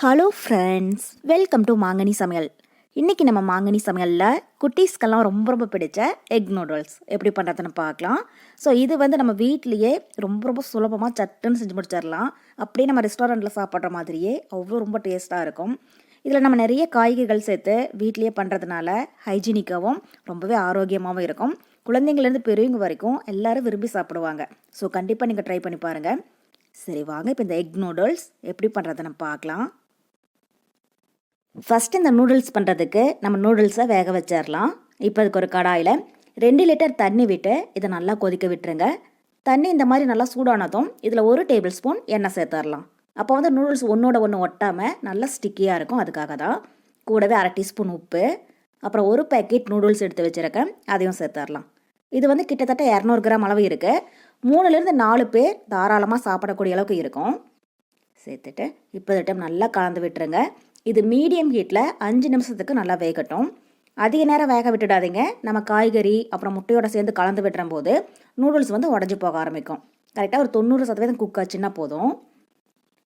Hello friends welcome to மாங்கனி சமையல் இன்றைக்கி நம்ம மாங்கனி சமையலில் குட்டீஸ்க்கெல்லாம் ரொம்ப ரொம்ப பிடிச்ச எக் நூடுல்ஸ் எப்படி பண்ணுறதுன்னு பார்க்கலாம். ஸோ இது வந்து நம்ம வீட்லேயே ரொம்ப ரொம்ப சுலபமாக சட்டுன்னு செஞ்சு முடிச்சிடலாம். அப்படியே நம்ம ரெஸ்டாரண்ட்டில் சாப்பிட்ற மாதிரியே அவ்வளோ ரொம்ப டேஸ்ட்டாக இருக்கும். இதில் நம்ம நிறைய காய்கறிகள் சேர்த்து வீட்லேயே பண்ணுறதுனால ஹைஜீனிக்காகவும் ரொம்பவே ஆரோக்கியமாகவும் இருக்கும். குழந்தைங்கள்லேருந்து பெரியவங்க வரைக்கும் எல்லோரும் விரும்பி சாப்பிடுவாங்க. ஸோ கண்டிப்பாக நீங்கள் ட்ரை பண்ணி பாருங்கள் சரி வாங்க இப்போ இந்த எக் நூடுல்ஸ் எப்படி பண்ணுறதுன்னு பார்க்கலாம். ஃபஸ்ட்டு இந்த நூடுல்ஸ் பண்ணுறதுக்கு நம்ம நூடுல்ஸை வேக வச்சிடலாம் இப்போ அதுக்கு ஒரு கடாயில் ரெண்டு லிட்டர் தண்ணி விட்டு இதை நல்லா கொதிக்க விட்டுருங்க. தண்ணி இந்த மாதிரி நல்லா சூடானதும் இதில் ஒரு டேபிள் ஸ்பூன் எண்ணெய் சேர்த்துடலாம் அப்போ வந்து நூடுல்ஸ் ஒன்றோட ஒன்று ஒட்டாமல் நல்லா ஸ்டிக்கியாக இருக்கும். அதுக்காக தான் கூடவே அரை டீஸ்பூன் உப்பு அப்புறம் ஒரு பேக்கெட் நூடுல்ஸ் எடுத்து வச்சுருக்கேன். அதையும் சேர்த்துடலாம் இது வந்து கிட்டத்தட்ட இரநூறு கிராம் அளவு இருக்குது மூணுலேருந்து நாலு பேர் தாராளமாக சாப்பிடக்கூடிய அளவுக்கு இருக்கும். சேர்த்துட்டு இப்போ டைம் நல்லா கலந்து விட்டுருங்க. இது மீடியம் ஹீட்டில் அஞ்சு நிமிஷத்துக்கு நல்லா வேகட்டும். அதிக நேரம் வேக விட்டுடாதீங்க. நம்ம காய்கறி அப்புறம் முட்டையோட சேர்ந்து கலந்து விட்டுற போது நூடுல்ஸ் வந்து உடஞ்சி போக ஆரம்பிக்கும். கரெக்டாக ஒரு தொண்ணூறு சதவீதம் குக் ஆச்சுன்னா போதும்.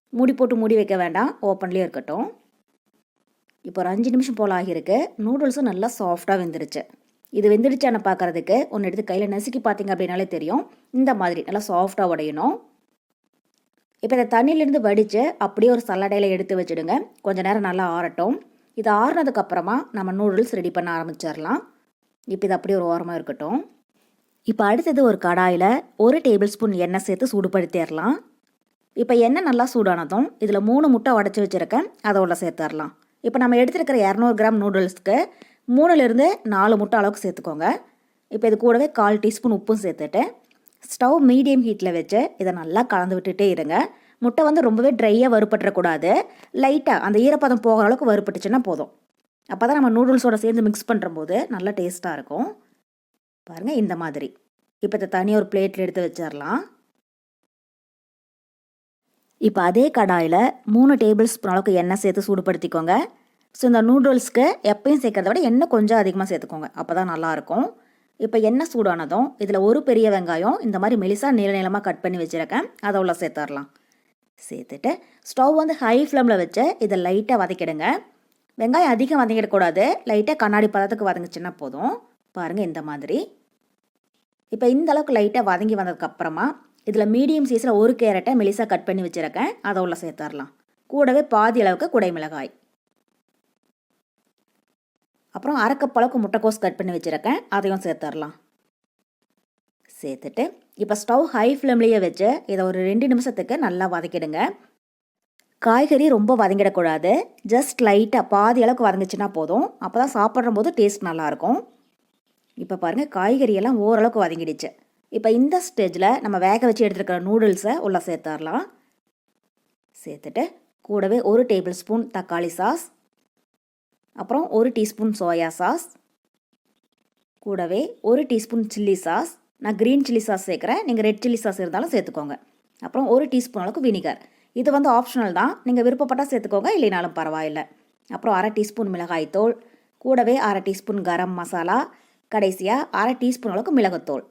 மூடி போட்டு மூடி வைக்க வேண்டாம். ஓப்பன்லேயே இருக்கட்டும். இப்போ ஒரு அஞ்சு நிமிஷம் போல் ஆகியிருக்கு. நூடுல்ஸும் நல்லா சாஃப்டாக வெந்துருச்சு. இது வெந்துடுச்சான பார்க்குறதுக்கு ஒன்று எடுத்து கையில் நசுக்கி பார்த்தீங்க அப்படின்னாலே தெரியும். இந்த மாதிரி நல்லா சாஃப்டாக உடையணும். இப்போ இந்த தண்ணியிலேருந்து வடித்து அப்படியே ஒரு சல்லடையில் எடுத்து வச்சுடுங்க. கொஞ்சம் நேரம் நல்லா ஆறட்டும். இது ஆறுனதுக்கப்புறமா நம்ம நூடுல்ஸ் ரெடி பண்ண ஆரம்பிச்சிடலாம். இப்போ இது அப்படியே ஒரு ஓரமாக இருக்கட்டும். இப்போ அடுத்தது ஒரு கடாயில் ஒரு டேபிள் ஸ்பூன் எண்ணெய் சேர்த்து சூடுபடுத்திடலாம். இப்போ எண்ணெய் நல்லா சூடானதும் இதில் மூணு முட்டை உடச்சி வச்சுருக்கேன். அதை உள்ள சேர்த்துடலாம். இப்போ நம்ம எடுத்துருக்கிற இரநூறு கிராம் நூடுல்ஸ்க்கு மூணுலேருந்து நாலு முட்டை அளவுக்கு சேர்த்துக்கோங்க. இப்போ இது கூடவே கால் டீஸ்பூன் உப்பும் சேர்த்துட்டு ஸ்டவ் மீடியம் ஹீட்டில் வச்சு இதை நல்லா கலந்து விட்டுட்டே இருங்க. முட்டை வந்து ரொம்பவே ட்ரையாக வறுபட்டுறக்கூடாது. லைட்டாக அந்த ஈரப்பதம் போகிற அளவுக்கு வறுபட்டுச்சுன்னா போதும். அப்போ தான் நம்ம நூடுல்ஸோட சேர்ந்து மிக்ஸ் பண்ணுறம்போது நல்லா டேஸ்ட்டாக இருக்கும். பாருங்கள் இந்த மாதிரி. இப்போ இதை தனியாக ஒரு பிளேட்டில் எடுத்து வச்சிடலாம். இப்போ அதே கடாயில் மூணு டேபிள் ஸ்பூன் அளவுக்கு எண்ணெய் சேர்த்து சூடுபடுத்திக்கோங்க. ஸோ இந்த நூடுல்ஸ்க்கு எப்பயும் சேர்க்கறத விட எண்ணெய் கொஞ்சம் அதிகமாக சேர்த்துக்கோங்க. அப்போ தான் நல்லாயிருக்கும் இப்போ எண்ணெய் சூடானதும் இதில் ஒரு பெரிய வெங்காயம் இந்த மாதிரி மெலிசாக நீள நீளமாக கட் பண்ணி வச்சுருக்கேன். அதை உள்ள சேர்த்துடலாம். சேர்த்துட்டு ஸ்டவ் வந்து ஹை ஃப்ளேமில் வச்சு இதை லைட்டாக வதக்கிடுங்க. வெங்காயம் அதிகம் வதங்கிடக்கூடாது. லைட்டாக கண்ணாடி பதத்துக்கு வதங்கிச்சின்னா போதும். பாருங்கள் இந்த மாதிரி. இப்போ இந்த அளவுக்கு லைட்டாக வதங்கி வந்ததுக்கப்புறமா இதில் மீடியம் சைஸில் ஒரு கேரட்டை மெலிசாக கட் பண்ணி வச்சுருக்கேன். அதை உள்ள சேர்த்துடலாம். கூடவே பாதி அளவுக்கு குடைமிளகாய் அப்புறம் அரைக்கப்பளவுக்கு முட்டைக்கோஸ் கட் பண்ணி வச்சுருக்கேன். அதையும் சேர்த்துடலாம் சேர்த்துட்டு இப்போ ஸ்டவ் ஹை ஃப்ளேம்லேயே வச்சு இதை ஒரு ரெண்டு நிமிஷத்துக்கு நல்லா வதக்கிடுங்க. காய்கறி ரொம்ப வதங்கிடக்கூடாது. ஜஸ்ட் லைட்டாக பாதி அளவுக்கு வதங்கிச்சுன்னா போதும். அப்போ தான் சாப்பிட்ற போது டேஸ்ட் நல்லாயிருக்கும். இப்போ பாருங்கள் காய்கறியெல்லாம் ஓரளவுக்கு வதங்கிடுச்சு. இப்போ இந்த ஸ்டேஜில் நம்ம வேக வச்சு எடுத்துருக்கிற நூடுல்ஸை உள்ளே சேர்த்துடலாம் சேர்த்துட்டு கூடவே ஒரு டேபிள் ஸ்பூன் தக்காளி சாஸ் அப்புறம் ஒரு டீஸ்பூன் சோயா சாஸ் கூடவே ஒரு டீஸ்பூன் சில்லி சாஸ். நான் க்ரீன் சில்லி சாஸ் சேர்க்குறேன். நீங்கள் ரெட் சில்லி சாஸ் இருந்தாலும் சேர்த்துக்கோங்க. அப்புறம் ஒரு டீஸ்பூன் அளவுக்கு வினிகர் இது வந்து ஆப்ஷனல் தான். நீங்கள் விருப்பப்பட்டால் சேர்த்துக்கோங்க. இல்லைனாலும் பரவாயில்லை. அப்புறம் அரை டீஸ்பூன் மிளகாய் தூள் கூடவே அரை டீஸ்பூன் கரம் மசாலா கடைசியாக அரை டீஸ்பூன் அளவுக்கு மிளகுத்தூள்.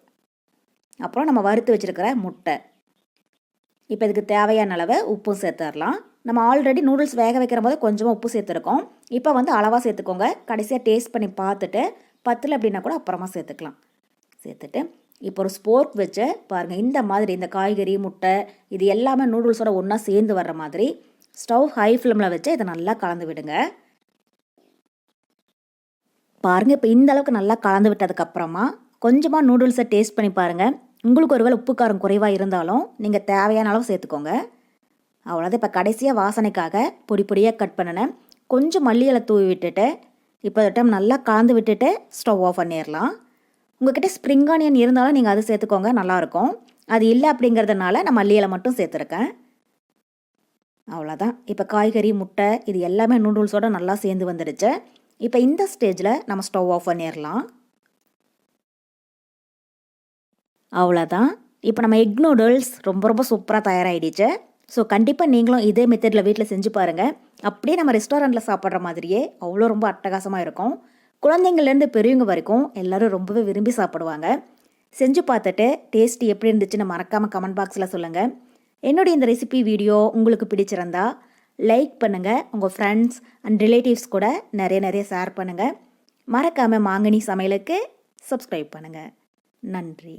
அப்புறம் நம்ம வறுத்து வச்சுருக்கிற முட்டை. இப்போ இதுக்கு தேவையான அளவு உப்பும் சேர்த்துடலாம். நம்ம ஆல்ரெடி நூடுல்ஸ் வேக வைக்கிற போது கொஞ்சமாக உப்பு சேர்த்துருக்கோம். இப்போ வந்து அளவாக சேர்த்துக்கோங்க. கடைசியாக டேஸ்ட் பண்ணி பார்த்துட்டு பத்தில் அப்படின்னா கூட அப்புறமா சேர்த்துக்கலாம். சேர்த்துட்டு இப்போ ஒரு ஸ்போர்க் வச்சு பாருங்கள் இந்த மாதிரி இந்த காய்கறி முட்டை இது எல்லாமே நூடுல்ஸோட ஒன்றா சேர்ந்து வர்ற மாதிரி ஸ்டவ் ஹை ஃப்ளேமில் வச்சு இதை நல்லா கலந்து விடுங்க. பாருங்கள் இப்போ இந்த அளவுக்கு நல்லா கலந்து விட்டதுக்கப்புறமா கொஞ்சமாக நூடுல்ஸை டேஸ்ட் பண்ணி பாருங்கள் உங்களுக்கு ஒருவேளை உப்பு காரம் குறைவாக இருந்தாலும் நீங்கள் தேவையான அளவு சேர்த்துக்கோங்க. அவ்வளோதான் இப்போ கடைசியாக வாசனைக்காக பொடி பொடியாக கட் பண்ணினேன் கொஞ்சம் மல்லி இலை தூவி விட்டுட்டு இப்போ டைம் நல்லா கலந்து விட்டுட்டு ஸ்டவ் ஆஃப் பண்ணிடலாம். உங்ககிட்ட ஸ்ப்ரிங் ஆனியன் இருந்தாலும் நீங்கள் அது சேர்த்துக்கோங்க நல்லாயிருக்கும் அது இல்லை அப்படிங்கிறதுனால நான் மல்லியலை மட்டும் சேர்த்துருக்கேன். அவ்வளோதான் இப்போ காய்கறி முட்டை இது எல்லாமே நூடுல்ஸோடு நல்லா சேர்ந்து வந்துடுச்சு. இப்போ இந்த ஸ்டேஜில் நம்ம ஸ்டவ் ஆஃப் பண்ணிடலாம். அவ்வளோதான் இப்போ நம்ம எக் நூடுல்ஸ் ரொம்ப ரொம்ப சூப்பராக தயாராகிடுச்சு ஸோ கண்டிப்பாக நீங்களும் இதே மெத்தடில் வீட்டில் செஞ்சு பாருங்கள் அப்படியே நம்ம ரெஸ்டாரண்ட்டில் சாப்பிட்ற மாதிரியே அவ்வளோ ரொம்ப அட்டகாசமாக இருக்கும். குழந்தைங்கள்லேருந்து பெரியவங்க வரைக்கும் எல்லோரும் ரொம்பவே விரும்பி சாப்பிடுவாங்க. செஞ்சு பார்த்துட்டு டேஸ்ட் எப்படி இருந்துச்சுன்னு மறக்காமல் கமெண்ட் பாக்ஸில் சொல்லுங்கள் என்னுடைய இந்த ரெசிபி வீடியோ உங்களுக்கு பிடிச்சிருந்தா லைக் பண்ணுங்கள் உங்கள் ஃப்ரெண்ட்ஸ் அண்ட் ரிலேட்டிவ்ஸ் கூட நிறைய நிறைய ஷேர் பண்ணுங்கள் மறக்காமல் மாங்கனி சமையலுக்கு சப்ஸ்கிரைப் பண்ணுங்கள் நன்றி.